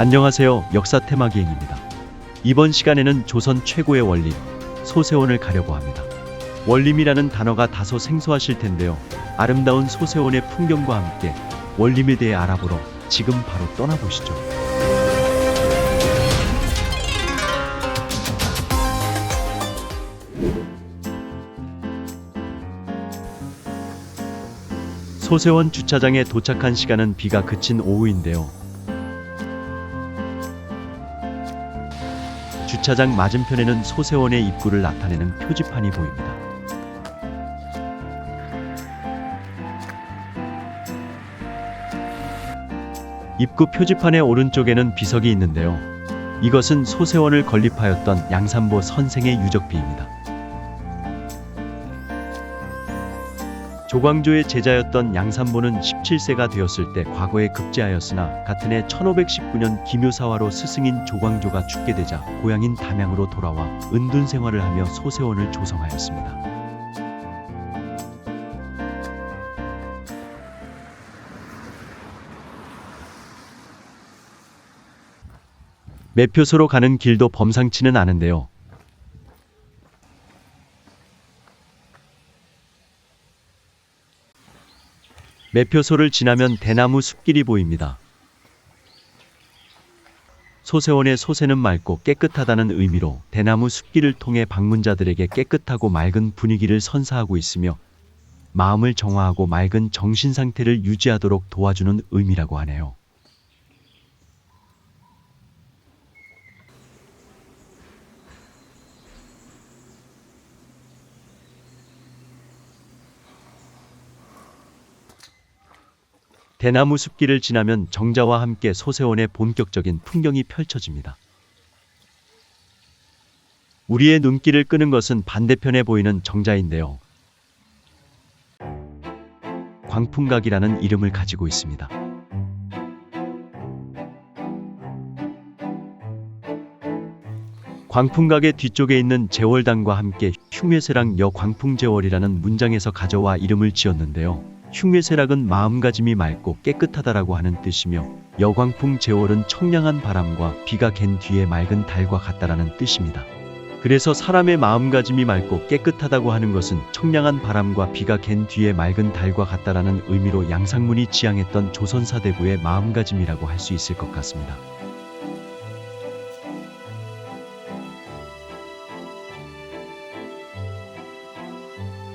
안녕하세요. 역사 테마 기행입니다. 이번 시간에는 조선 최고의 원림, 소세원을 가려고 합니다. 원림이라는 단어가 다소 생소하실 텐데요. 아름다운 소세원의 풍경과 함께 원림에 대해 알아보러 지금 바로 떠나보시죠. 소세원 주차장에 도착한 시간은 비가 그친 오후인데요. 주차장 맞은편에는 소세원의 입구를 나타내는 표지판이 보입니다. 입구 표지판의 오른쪽에는 비석이 있는데요. 이것은 소세원을 건립하였던 양산보 선생의 유적비입니다. 조광조의 제자였던 양산보는 17세가 되었을 때 과거에 급제하였으나 같은 해 1519년 기묘사화로 스승인 조광조가 죽게 되자 고향인 담양으로 돌아와 은둔 생활을 하며 소세원을 조성하였습니다. 매표소로 가는 길도 범상치는 않은데요. 매표소를 지나면 대나무 숲길이 보입니다. 소세원의 소세는 맑고 깨끗하다는 의미로 대나무 숲길을 통해 방문자들에게 깨끗하고 맑은 분위기를 선사하고 있으며 마음을 정화하고 맑은 정신 상태를 유지하도록 도와주는 의미라고 하네요. 대나무 숲길을 지나면 정자와 함께 소세원의 본격적인 풍경이 펼쳐집니다. 우리의 눈길을 끄는 것은 반대편에 보이는 정자인데요. 광풍각이라는 이름을 가지고 있습니다. 광풍각의 뒤쪽에 있는 제월당과 함께 흉외세랑 여광풍제월이라는 문장에서 가져와 이름을 지었는데요. 흉외세락은 마음가짐이 맑고 깨끗하다라고 하는 뜻이며 여광풍 제월은 청량한 바람과 비가 갠 뒤에 맑은 달과 같다라는 뜻입니다. 그래서 사람의 마음가짐이 맑고 깨끗하다고 하는 것은 청량한 바람과 비가 갠 뒤에 맑은 달과 같다라는 의미로 양상문이 지향했던 조선사대부의 마음가짐이라고 할 수 있을 것 같습니다.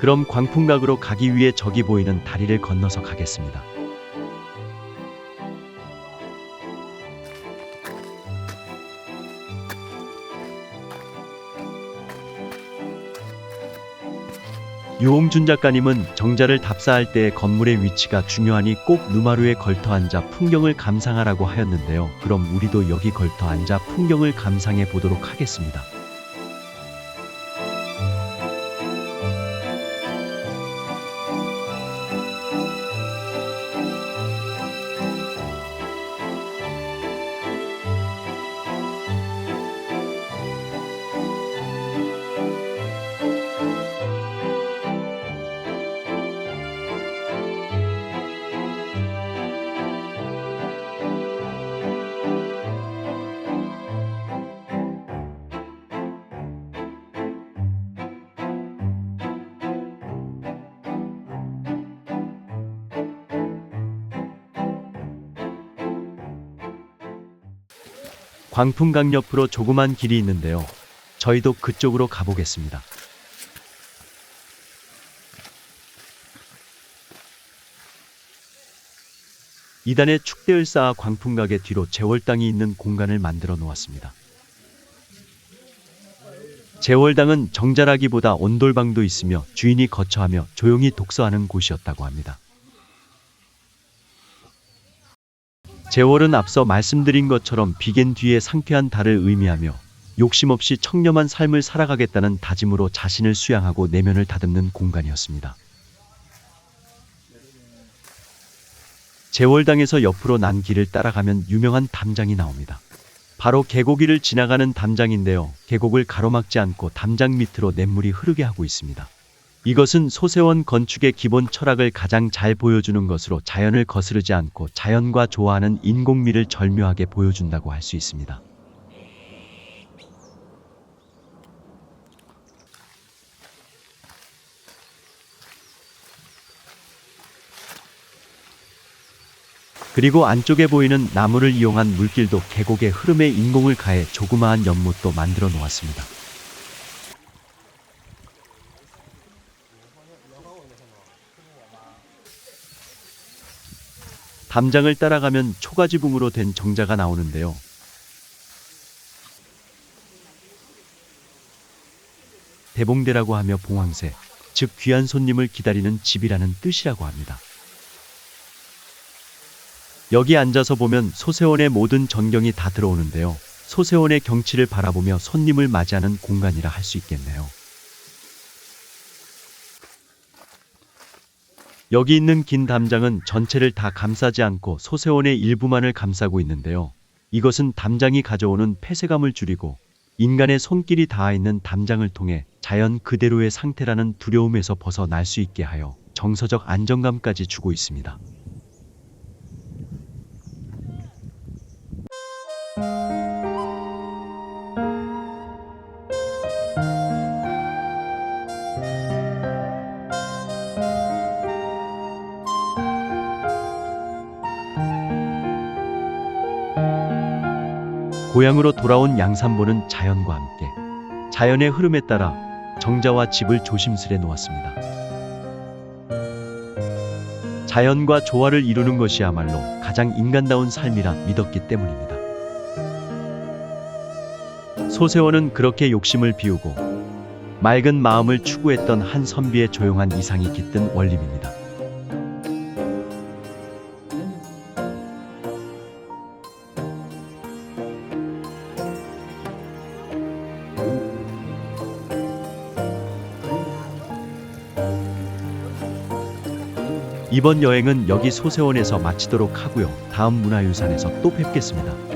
그럼 광풍각으로 가기 위해 저기 보이는 다리를 건너서 가겠습니다. 유홍준 작가님은 정자를 답사할 때 건물의 위치가 중요하니 꼭 누마루에 걸터 앉아 풍경을 감상하라고 하였는데요. 그럼 우리도 여기 걸터 앉아 풍경을 감상해 보도록 하겠습니다. 광풍강 옆으로 조그만 길이 있는데요. 저희도 그쪽으로 가보겠습니다. 이단에 축대을 쌓아 광풍각의 뒤로 제월당이 있는 공간을 만들어 놓았습니다. 제월당은 정자라기보다 온돌방도 있으며 주인이 거처하며 조용히 독서하는 곳이었다고 합니다. 제월은 앞서 말씀드린 것처럼 비겐 뒤에 상쾌한 달을 의미하며 욕심 없이 청렴한 삶을 살아가겠다는 다짐으로 자신을 수양하고 내면을 다듬는 공간이었습니다. 제월당에서 옆으로 난 길을 따라가면 유명한 담장이 나옵니다. 바로 계곡위를 지나가는 담장인데요. 계곡을 가로막지 않고 담장 밑으로 냇물이 흐르게 하고 있습니다. 이것은 소세원 건축의 기본 철학을 가장 잘 보여주는 것으로 자연을 거스르지 않고 자연과 조화하는 인공미를 절묘하게 보여준다고 할 수 있습니다. 그리고 안쪽에 보이는 나무를 이용한 물길도 계곡의 흐름에 인공을 가해 조그마한 연못도 만들어 놓았습니다. 담장을 따라가면 초가지붕으로 된 정자가 나오는데요. 대봉대라고 하며 봉황새, 즉 귀한 손님을 기다리는 집이라는 뜻이라고 합니다. 여기 앉아서 보면 소세원의 모든 전경이 다 들어오는데요. 소세원의 경치를 바라보며 손님을 맞이하는 공간이라 할 수 있겠네요. 여기 있는 긴 담장은 전체를 다 감싸지 않고 소세원의 일부만을 감싸고 있는데요. 이것은 담장이 가져오는 폐쇄감을 줄이고 인간의 손길이 닿아 있는 담장을 통해 자연 그대로의 상태라는 두려움에서 벗어날 수 있게 하여 정서적 안정감까지 주고 있습니다. 고향으로 돌아온 양산보는 자연과 함께 자연의 흐름에 따라 정자와 집을 조심스레 놓았습니다. 자연과 조화를 이루는 것이야말로 가장 인간다운 삶이라 믿었기 때문입니다. 소세원은 그렇게 욕심을 비우고 맑은 마음을 추구했던 한 선비의 조용한 이상이 깃든 원림입니다. 이번 여행은 여기 소세원에서 마치도록 하고요. 다음 문화유산에서 또 뵙겠습니다.